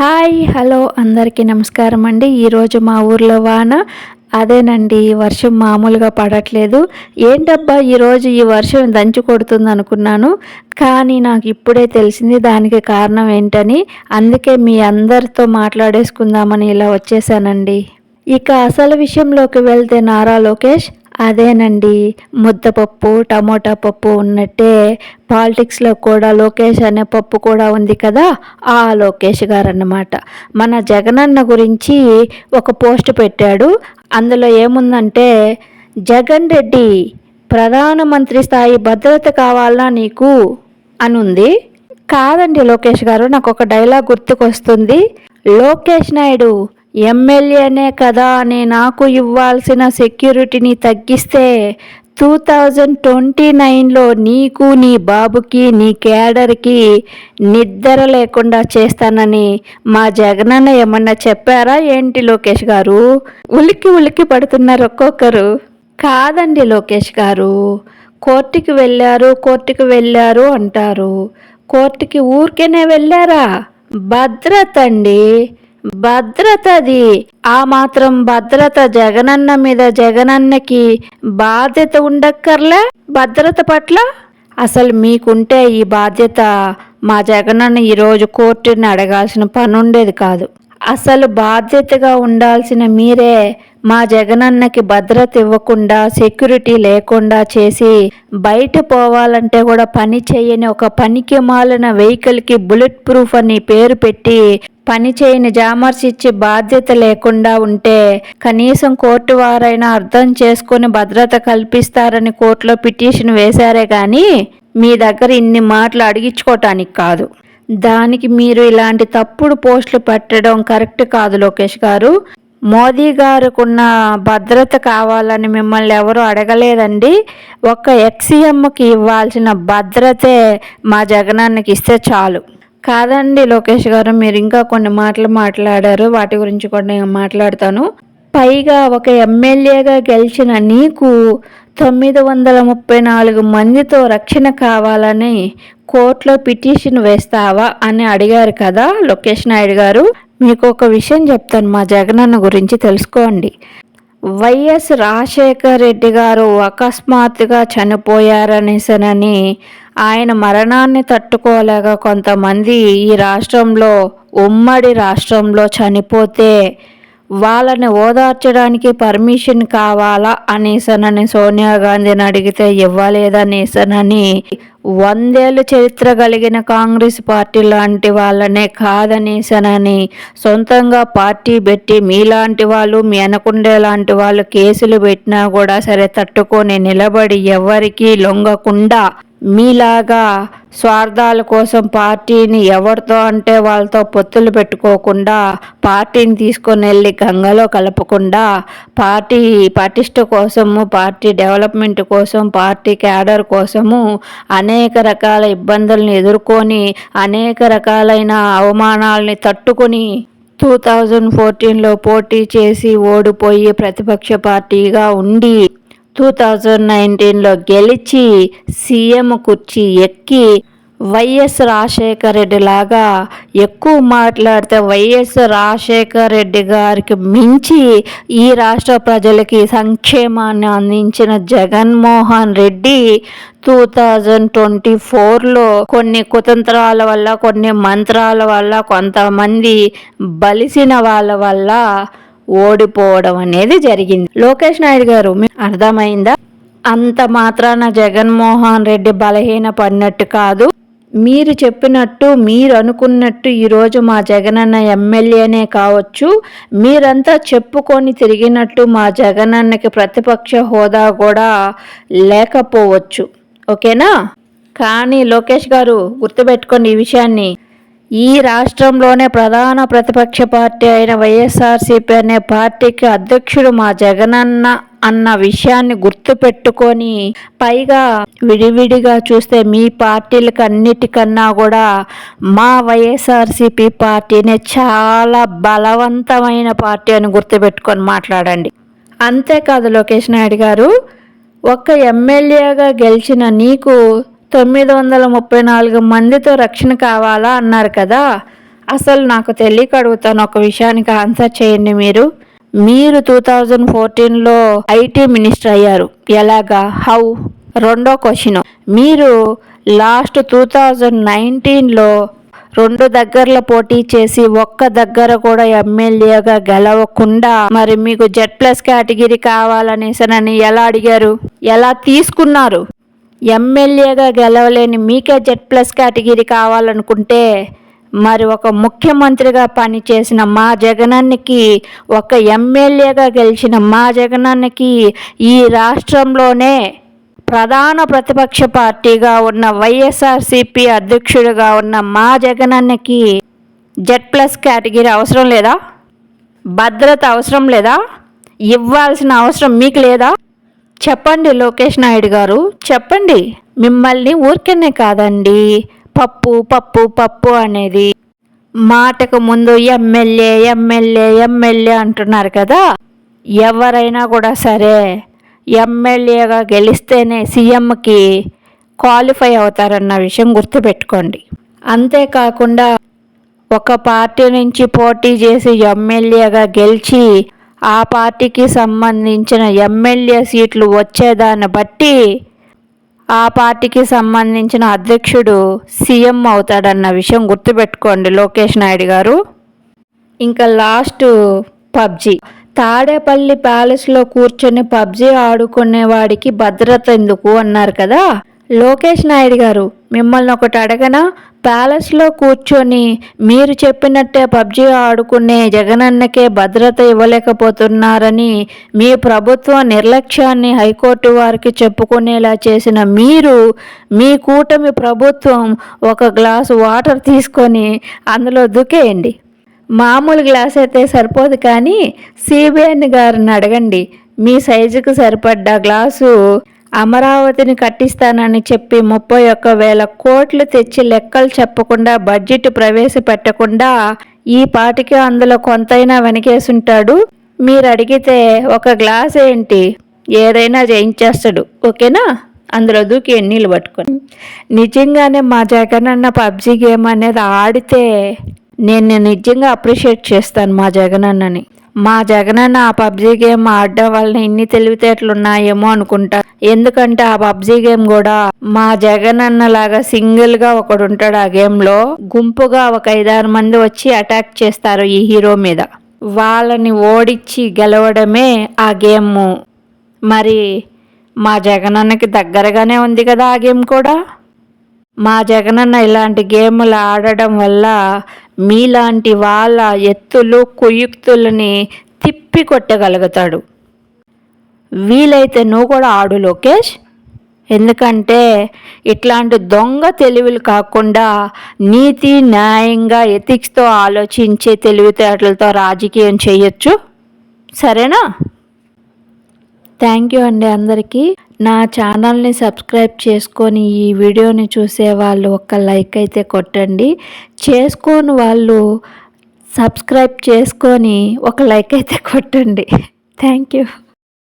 Hi hello అందరికీ నమస్కారం అండి. ఈరోజు మా ఊర్లో వాన. అదేనండి వర్షం మామూలుగా పడట్లేదు. ఏంటబ్బా ఈరోజు ఈ వర్షం దంచి కొడుతుంది అనుకున్నాను కానీ నాకు ఇప్పుడే తెలిసింది దానికి కారణం ఏంటని. అందుకే మీ అందరితో మాట్లాడేసుకుందామని ఇలా వచ్చేసానండి. ఇక అసలు విషయంలోకి వెళ్తే నారా లోకేష్ అదేనండి. ముద్దపప్పు టమోటా పప్పు ఉన్నట్టే పాలిటిక్స్లో కూడా లోకేష్ అనే పప్పు కూడా ఉంది కదా ఆ లోకేష్ గారు అన్నమాట మన జగనన్న గురించి ఒక పోస్ట్ పెట్టాడు. అందులో ఏముందంటే జగన్ రెడ్డి ప్రధానమంత్రి స్థాయి భద్రత కావాలా నీకు? అని ఉంది కాదండి లోకేష్ గారు నాకు ఒక డైలాగ్ గుర్తుకొస్తుంది. లోకేష్ నాయుడు ఎమ్మెల్యేనే కదా అని నాకు ఇవ్వాల్సిన సెక్యూరిటీని తగ్గిస్తే టూ థౌజండ్ ట్వంటీ నైన్లో నీకు నీ బాబుకి నీ క్యాడర్కి నిద్ర లేకుండా చేస్తానని మా జగనన్న ఏమన్నా చెప్పారా ఏంటి లోకేష్ గారు? ఉలికి ఉలికి పడుతున్నారు ఒక్కొక్కరు. కాదండి లోకేష్ గారు. కోర్టుకి వెళ్ళారు కోర్టుకి వెళ్ళారు అంటారు. కోర్టుకి ఊరికేనే వెళ్ళారా? భద్రత అండి భద్రతది. ఆ మాత్రం భద్రత జగనన్న మీద జగనన్నకి బాధ్యత ఉండక్కర్లే? భద్రత పట్ల? అసలు మీకుంటే ఈ బాధ్యత మా జగనన్న ఈరోజు కోర్టుని అడగాల్సిన పని ఉండేది కాదు. అసలు బాధ్యతగా ఉండాల్సిన మీరే మా జగనన్నకి భద్రత ఇవ్వకుండా సెక్యూరిటీ లేకుండా చేసి బయట పోవాలంటే కూడా పని చేయని ఒక పనికి మాలిన వెహికల్కి బుల్లెట్ ప్రూఫ్ అని పేరు పెట్టి పని చేయని జామర్స్ ఇచ్చి బాధ్యత లేకుండా ఉంటే కనీసం కోర్టు వారైనా అర్థం చేసుకుని భద్రత కల్పిస్తారని కోర్టులో పిటిషన్ వేశారే కానీ మీ దగ్గర ఇన్ని మాటలు అడిగించుకోవటానికి కాదు. దానికి మీరు ఇలాంటి తప్పుడు పోస్టులు పెట్టడం కరెక్ట్ కాదు లోకేష్ గారు. మోదీ గారుకున్న భద్రత కావాలని మిమ్మల్ని ఎవరు అడగలేదండి. ఒక ఎక్సీఎంకి ఇవ్వాల్సిన భద్రతే మా జగనాన్నకి ఇస్తే చాలు. కాదండి లోకేష్ గారు మీరు ఇంకా కొన్ని మాటలు మాట్లాడారు వాటి గురించి కూడా నేను మాట్లాడతాను. పైగా ఒక ఎమ్మెల్యేగా గెలిచిన నీకు తొమ్మిది వందల ముప్పై నాలుగు మందితో రక్షణ కావాలని కోర్టులో పిటిషన్ వేస్తావా అని అడిగారు కదా లోకేష్ నాయుడు గారు. మీకు ఒక విషయం చెప్తాను మా జగనన్న గురించి తెలుసుకోండి. వైఎస్ రాజశేఖర్ రెడ్డి గారు అకస్మాత్తుగా చనిపోయారనేసనని ఆయన మరణాన్ని తట్టుకోలేక కొంతమంది ఈ రాష్ట్రంలో ఉమ్మడి రాష్ట్రంలో చనిపోతే వాళ్ళని ఓదార్చడానికి పర్మిషన్ కావాలా అనేసనని సోనియా గాంధీని అడిగితే ఇవ్వలేదనేసనని వందేళ్ళు చరిత్ర కలిగిన కాంగ్రెస్ పార్టీ లాంటి వాళ్ళనే కాదనేసనని సొంతంగా పార్టీ పెట్టి మీలాంటి వాళ్ళు మీ అనకుండే లాంటి వాళ్ళు కేసులు పెట్టినా కూడా సరే తట్టుకొని నిలబడి ఎవరికీ లొంగకుండా మీలాగా స్వార్థాల కోసం పార్టీని ఎవరితో అంటే వాళ్ళతో పొత్తులు పెట్టుకోకుండా పార్టీని తీసుకొని వెళ్ళి గంగలో కలపకుండా పార్టీ పటిష్ట కోసము పార్టీ డెవలప్మెంట్ కోసం పార్టీ క్యాడర్ కోసము అనేక రకాల ఇబ్బందులను ఎదుర్కొని అనేక రకాలైన అవమానాలని తట్టుకొని టూ థౌజండ్ ఫోర్టీన్లో పోటీ చేసి ఓడిపోయి ప్రతిపక్ష పార్టీగా ఉండి టూ థౌజండ్ నైన్టీన్లో గెలిచి సీఎం కుర్చీ ఎక్కి వైఎస్ రాజశేఖర రెడ్డి లాగా ఎక్కువ మాట్లాడితే వైఎస్ రాజశేఖర రెడ్డి గారికి మించి ఈ రాష్ట్ర ప్రజలకి సంక్షేమాన్ని అందించిన Jaganmohan Reddy two thousand twenty ఫోర్లో కొన్ని కుతంత్రాల వల్ల కొన్ని మంత్రాల వల్ల కొంతమంది బలిసిన వాళ్ళ వల్ల ఓడిపోవడం అనేది జరిగింది. లోకేష్ నాయుడు గారు అర్థమైందా? అంత మాత్రాన జగన్మోహన్ రెడ్డి బలహీన పడినట్టు కాదు. మీరు చెప్పినట్టు మీరు అనుకున్నట్టు ఈరోజు మా జగనన్న ఎమ్మెల్యేనే కావచ్చు. మీరంతా చెప్పుకొని తిరిగినట్టు మా జగనన్నకి ప్రతిపక్ష హోదా కూడా లేకపోవచ్చు. ఓకేనా? కానీ లోకేష్ గారు గుర్తుపెట్టుకోండి ఈ విషయాన్ని. ఈ రాష్ట్రంలోనే ప్రధాన ప్రతిపక్ష పార్టీ అయిన వైఎస్ఆర్సీపీ అనే పార్టీకి అధ్యక్షుడు మా జగనన్న అన్న విషయాన్ని గుర్తుపెట్టుకొని పైగా విడివిడిగా చూస్తే మీ పార్టీలకు అన్నిటికన్నా కూడా మా వైఎస్ఆర్సీపీ పార్టీనే చాలా బలవంతమైన పార్టీ అని గుర్తుపెట్టుకొని మాట్లాడండి. అంతేకాదు లోకేష్ నాయుడు గారు ఒక ఎమ్మెల్యేగా గెలిచిన నీకు తొమ్మిది వందల ముప్పై నాలుగు మందితో రక్షణ కావాలా అన్నారు కదా? అసలు నాకు తెలియక అడుగుతాను ఒక విషయానికి ఆన్సర్ చేయండి మీరు. మీరు టూ థౌజండ్ ఫోర్టీన్లో ఐటీ మినిస్టర్ అయ్యారు. ఎలాగా? హౌ? రెండో క్వశ్చన్. మీరు లాస్ట్ టూ థౌజండ్ నైన్టీన్లో రెండు దగ్గరలో పోటీ చేసి ఒక్క దగ్గర కూడా ఎమ్మెల్యేగా గెలవకుండా మరి మీకు జెడ్ ప్లస్ కేటగిరీ కావాలనేసనని ఎలా అడిగారు? ఎలా తీసుకున్నారు? ఎమ్మెల్యేగా గెలవలేని మీకే జెడ్ ప్లస్ కేటగిరీ కావాలనుకుంటే మరి ఒక ముఖ్యమంత్రిగా పనిచేసిన మా జగనానికి ఒక ఎమ్మెల్యేగా గెలిచిన మా జగనానికి ఈ రాష్ట్రంలోనే ప్రధాన ప్రతిపక్ష పార్టీగా ఉన్న వైఎస్ఆర్సిపి అధ్యక్షుడిగా ఉన్న మా జగనన్నకి జెడ్ ప్లస్ కేటగిరీ అవసరం లేదా? భద్రత అవసరం లేదా? ఇవ్వాల్సిన అవసరం మీకు లేదా? చెప్పండి లోకేష్ నాయుడు గారు. చెప్పండి. మిమ్మల్ని ఊరికనే కాదండి. పప్పు పప్పు పప్పు అనేది మాటకు ముందు ఎమ్మెల్యే ఎమ్మెల్యే ఎమ్మెల్యే అంటున్నారు కదా. ఎవరైనా కూడా సరే ఎమ్మెల్యేగా గెలిస్తేనే సీఎంకి క్వాలిఫై అవుతారన్న విషయం గుర్తుపెట్టుకోండి. అంతేకాకుండా ఒక పార్టీ నుంచి పోటీ చేసి ఎమ్మెల్యేగా గెలిచి ఆ పార్టీకి సంబంధించిన ఎమ్మెల్యే సీట్లు వచ్చేదాన్ని బట్టి ఆ పార్టీకి సంబంధించిన అధ్యక్షుడు సీఎం అవుతాడన్న విషయం గుర్తుపెట్టుకోండి లోకేష్ నాయుడు గారు. ఇంకా లాస్ట్ పబ్జి. తాడేపల్లి ప్యాలెస్లో కూర్చొని పబ్జి ఆడుకునేవాడికి భద్రత ఎందుకు అన్నారు కదా? లోకేష్ నాయుడు గారు మిమ్మల్ని ఒకటి అడగనా? ప్యాలెస్లో కూర్చొని మీరు చెప్పినట్టే పబ్జి ఆడుకునే జగనన్నకే భద్రత ఇవ్వలేకపోతున్నారని మీ ప్రభుత్వ నిర్లక్ష్యాన్ని హైకోర్టు వారికి చెప్పుకునేలా చేసిన మీరు మీ కూటమి ప్రభుత్వం ఒక గ్లాసు వాటర్ తీసుకొని అందులో దుకేయండి. మామూలు గ్లాస్ అయితే సరిపోదు కానీ సిబిఎన్ గారిని అడగండి. మీ సైజుకు సరిపడ్డ గ్లాసు అమరావతిని కట్టిస్తానని చెప్పి ముప్పై ఒక్క వేల కోట్లు తెచ్చి లెక్కలు చెప్పకుండా బడ్జెట్ ప్రవేశపెట్టకుండా ఈ పాటికి అందులో కొంతైనా వెనకేసుంటాడు? మీరు అడిగితే ఒక గ్లాస్ ఏంటి? ఏదైనా చేయించేస్తాడు ఓకేనా? అందులో దూకి ఎన్నీళ్ళు పట్టుకొని. నిజంగానే మా జగనన్న పబ్జి గేమ్ అనేది ఆడితే నేను నిజంగా అప్రిషియేట్ చేస్తాను మా జగనన్నని. మా జగనన్న ఆ పబ్జీ గేమ్ ఆడడం వలన ఇన్ని తెలివితేటలు ఉన్నాయేమో అనుకుంటా. ఎందుకంటే ఆ పబ్జీ గేమ్ కూడా మా జగనన్న లాగా సింగిల్గా ఒకడు ఉంటాడు ఆ గేమ్లో గుంపుగా ఒక ఐదారు మంది వచ్చి అటాక్ చేస్తారు ఈ హీరో మీద. వాళ్ళని ఓడించి గెలవడమే ఆ గేమ్. మరి మా జగనన్నకి దగ్గరగానే ఉంది కదా ఆ గేమ్ కూడా? మా జగనన్న ఇలాంటి గేములు ఆడడం వల్ల మీలాంటి వాళ్ళ ఎత్తులు కుయుక్తులని తిప్పి కొట్టగలుగుతాడు వీలైతే నువ్వు కూడా ఆడు లోకేష్. ఎందుకంటే ఇట్లాంటి దొంగ తెలివిలు కాకుండా నీతి న్యాయంగా ఎథిక్స్తో ఆలోచించే తెలివితేటలతో రాజకీయం చేయొచ్చు. సరేనా? థ్యాంక్ యూ అండి అందరికీ. నా ఛానల్ని సబ్స్క్రైబ్ చేసుకొని ఈ వీడియోని చూసే వాళ్ళు ఒక లైక్ అయితే కొట్టండి. చేసుకోని వాళ్ళు సబ్స్క్రైబ్ చేసుకొని ఒక లైక్ అయితే కొట్టండి. Thank you.